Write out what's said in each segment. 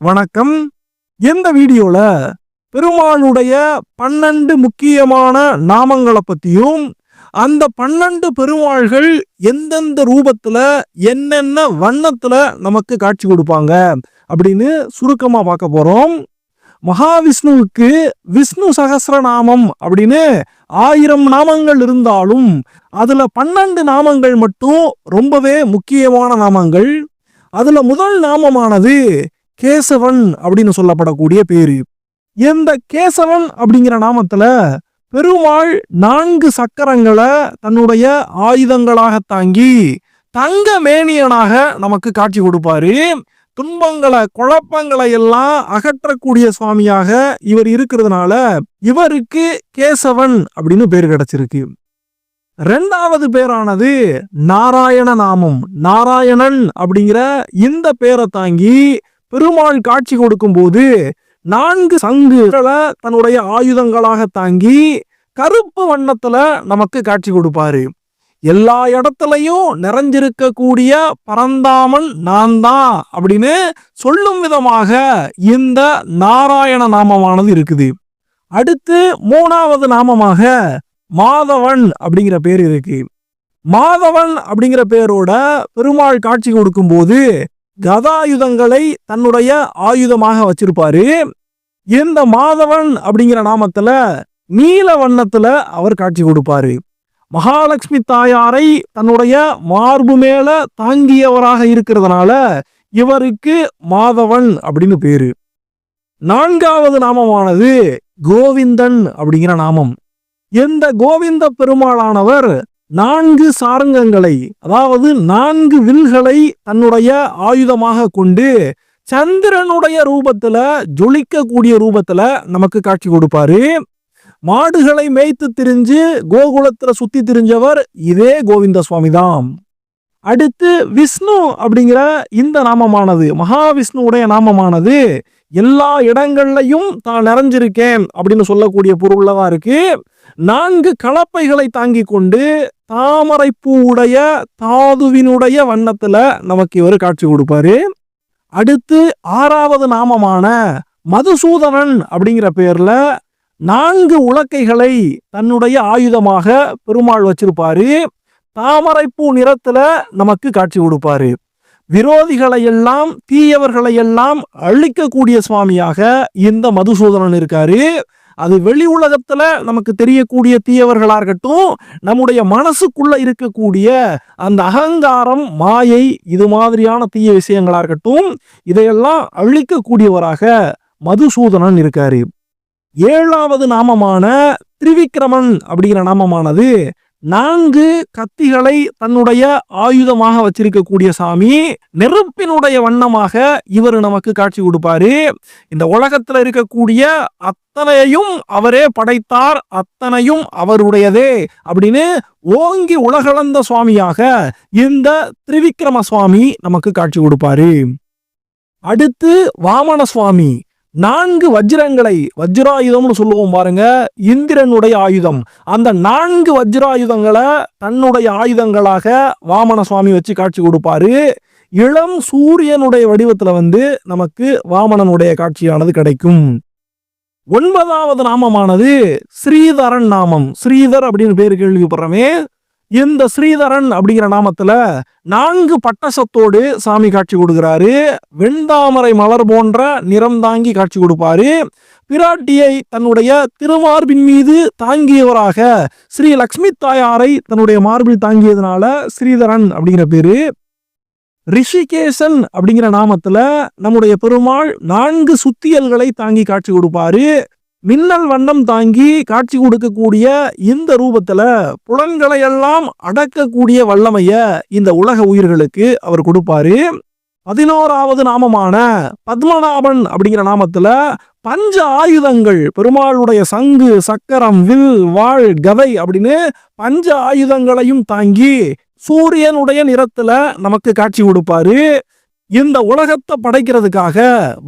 வணக்கம். இந்த வீடியோல பெருமாளுடைய பன்னெண்டு முக்கியமான நாமங்களை பத்தியும் அந்த பன்னெண்டு பெருமாள்கள் எந்தெந்த ரூபத்துல என்னென்ன வண்ணத்துல நமக்கு காட்சி கொடுப்பாங்க அப்படின்னு சுருக்கமா பார்க்க போறோம். மகாவிஷ்ணுவுக்கு விஷ்ணு சகசிரநாமம் அப்படின்னு ஆயிரம் நாமங்கள் இருந்தாலும் அதுல பன்னெண்டு நாமங்கள் மட்டும் ரொம்பவே முக்கியமான நாமங்கள். அதுல முதல் நாமமானது கேசவன் அப்படின்னு சொல்லப்படக்கூடிய பேரு. இந்த கேசவன் அப்படிங்கிற நாமத்துல பெருமாள் நான்கு சக்கரங்களை தன்னுடைய ஆயுதங்களாக தாங்கி தங்க மேனியனாக நமக்கு காட்சி கொடுப்பாரு. துன்பங்களை குழப்பங்களை எல்லாம் அகற்றக்கூடிய சுவாமியாக இவர் இருக்கிறதுனால இவருக்கு கேசவன் அப்படின்னு பேர் கிடைச்சிருக்கு. ரெண்டாவது பேரானது நாராயண நாமம். நாராயணன் அப்படிங்கிற இந்த பேரை தாங்கி பெருமாள் காட்சி கொடுக்கும் போது நான்கு சங்குகளை தன்னுடைய ஆயுதங்களாக தாங்கி கருப்பு வண்ணத்துல நமக்கு காட்சி கொடுப்பாரு. எல்லா இடத்துலையும் நிறைஞ்சிருக்கக்கூடிய பரந்தாமன் நான் தான் அப்படின்னு சொல்லும் விதமாக இந்த நாராயண நாமமானது இருக்குது. அடுத்து மூணாவது நாமமாக மாதவன் அப்படிங்கிற பேர் இருக்கு. மாதவன் அப்படிங்கிற பேரோட பெருமாள் காட்சி கொடுக்கும்போது கதாயுதங்களை தன்னுடைய ஆயுதமாக வச்சிருப்பாரு. இந்த மாதவன் அப்படிங்கிற நாமத்துல நீல வண்ணத்துல அவர் காட்சி கொடுப்பாரு. மகாலட்சுமி தாயாரை தன்னுடைய மார்பு மேல தாங்கியவராக இருக்கிறதுனால இவருக்கு மாதவன் அப்படின்னு பேரு. நான்காவது நாமமானது கோவிந்தன் அப்படிங்கிற நாமம். இந்த கோவிந்த பெருமாளானவர் நான்கு சாரங்கங்களை அதாவது நான்கு வில்களை தன்னுடைய ஆயுதமாக கொண்டு சந்திரனுடைய ரூபத்துல ஜொலிக்கக்கூடிய ரூபத்துல நமக்கு காட்சி கொடுப்பாரு. மாடுகளை மேய்த்து திரிஞ்சு கோகுலத்துல சுத்தி திரிஞ்சவர் இதே கோவிந்த சுவாமி தான் அடுத்து விஷ்ணு அப்படிங்கிற இந்த நாமமானது மகாவிஷ்ணுவுடைய நாமமானது எல்லா இடங்கள்லையும் தான் நிறைஞ்சிருக்கேன் அப்படின்னு சொல்லக்கூடிய பொருள்ல தான் இருக்கு. நான்கு கலப்பைகளை தாங்கி கொண்டு தாமரை பூவுடைய தாதுவினுடைய வண்ணத்துல நமக்கு இவர் காட்சி கொடுப்பாரு. அடுத்து ஆறாவது நாமமான மதுசூதனன் அப்படிங்கிற பேர்ல நான்கு உலக்கைகளை தன்னுடைய ஆயுதமாக பெருமாள் வச்சிருப்பாரு. தாமரைப்பூ நிறத்துல நமக்கு காட்சி கொடுப்பாரு. விரோதிகளை எல்லாம் தீயவர்களை எல்லாம் அழிக்கக்கூடிய சுவாமியாக இந்த மதுசூதனன் இருக்காரு. அது வெளி உலகத்துல நமக்கு தெரியக்கூடிய தீயவர்களா இருக்கட்டும் நம்முடைய மனசுக்குள்ள இருக்கக்கூடிய அந்த அகங்காரம் மாயை இது மாதிரியான தீய விஷயங்களா இருக்கட்டும் இதையெல்லாம் அழிக்கக்கூடியவராக மதுசூதனன் இருக்காரு. ஏழாவது நாமமான திரிவிக்ரமன் அப்படிங்கிற நாமமானது நான்கு கத்திகளை தன்னுடைய ஆயுதமாக வச்சிருக்கக்கூடிய சாமி நெருப்பினுடைய வண்ணமாக இவர் நமக்கு காட்சி கொடுப்பாரு. இந்த உலகத்துல இருக்கக்கூடிய அத்தனையும் அவரே படைத்தார் அத்தனையும் அவருடையதே அப்படின்னு ஓங்கி உலகளந்த சுவாமியாக இந்த திரிவிக்ரம சுவாமி நமக்கு காட்சி கொடுப்பாரு. அடுத்து வாமன சுவாமி நான்கு வஜ்ரங்களை வஜ்ராயுதம்னு சொல்லுவோம் பாருங்க இந்திரனுடைய ஆயுதம். அந்த நான்கு வஜ்ராயுதங்களை தன்னுடைய ஆயுதங்களாக வாமன சுவாமி வச்சு காட்சி கொடுப்பாரு. இளம் சூரியனுடைய வடிவத்துல வந்து நமக்கு வாமனனுடைய காட்சியானது கிடைக்கும். ஒன்பதாவது நாமமானது ஸ்ரீதரன் நாமம். ஸ்ரீதர் அப்படின்னு பேர் கேள்விப்படுறமே. இந்த ஸ்ரீதரன் அப்படிங்கிற நாமத்துல நான்கு பட்டசத்தோடு சாமி காட்சி கொடுக்கிறாரு. வெண்தாமரை மலர் போன்ற நிறம் தாங்கி காட்சி கொடுப்பாரு. பிராட்டியை தன்னுடைய திருமார்பின் மீது தாங்கியவராக ஸ்ரீ லக்ஷ்மி தாயாரை தன்னுடைய மார்பில் தாங்கியதுனால ஸ்ரீதரன் அப்படிங்கிற பேரு. ரிஷிகேசன் அப்படிங்கிற நாமத்துல நம்முடைய பெருமாள் நான்கு சுத்தியல்களை தாங்கி காட்சி கொடுப்பாரு. மின்னல் வண்ணம் தாங்கி காட்சி கொடுக்கக்கூடிய இந்த ரூபத்துல புலன்களை எல்லாம் அடக்கக்கூடிய வல்லமைய இந்த உலக உயிர்களுக்கு அவர் கொடுப்பாரு. பதினோராவது நாமமான பத்மநாபன் அப்படிங்கிற நாமத்துல பஞ்ச ஆயுதங்கள் பெருமாளுடைய சங்கு சக்கரம் வில் வாழ் கதை அப்படின்னு பஞ்ச ஆயுதங்களையும் தாங்கி சூரியனுடைய நிறத்துல நமக்கு காட்சி கொடுப்பாரு. இந்த உலகத்தை படைக்கிறதுக்காக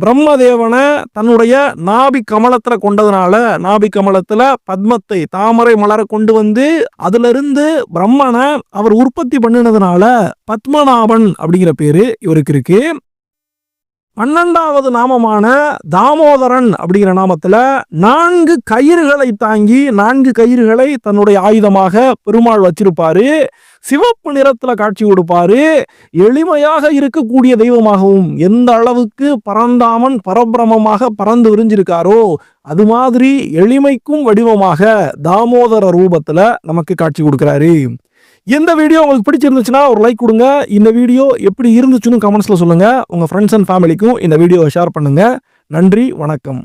பிரம்மதேவனை தன்னுடைய நாபி கமலத்துல கொண்டதுனால நாபி கமலத்துல பத்மத்தை தாமரை மலர கொண்டு வந்து அதுல இருந்து பிரம்மனை அவர் உற்பத்தி பண்ணினதுனால பத்மநாபன் அப்படிங்கிற பேரு இவருக்கு இருக்கு. பன்னெண்டாவது நாமமான தாமோதரன் அப்படிங்கிற நாமத்தில் நான்கு கயிறுகளை தாங்கி நான்கு கயிறுகளை தன்னுடைய ஆயுதமாக பெருமாள் வச்சிருப்பாரு. சிவப்பு நிறத்தில் காட்சி கொடுப்பாரு. எளிமையாக இருக்கக்கூடிய தெய்வமாகவும் எந்த அளவுக்கு பரந்தாமன் பரபிரமமாக பறந்து விரிஞ்சிருக்காரோ அது மாதிரி எளிமைக்கும் வடிவமாக தாமோதர ரூபத்தில் நமக்கு காட்சி கொடுக்குறாரு. இந்த வீடியோ உங்களுக்கு பிடிச்சிருந்துச்சுன்னா ஒரு லைக் கொடுங்க. இந்த வீடியோ எப்படி இருந்துச்சுன்னு கமெண்ட்ஸில் சொல்லுங்கள் உங்கள் ஃப்ரெண்ட்ஸ் அண்ட் ஃபேமிலிக்கும் இந்த வீடியோவை ஷேர் பண்ணுங்கள் நன்றி வணக்கம்.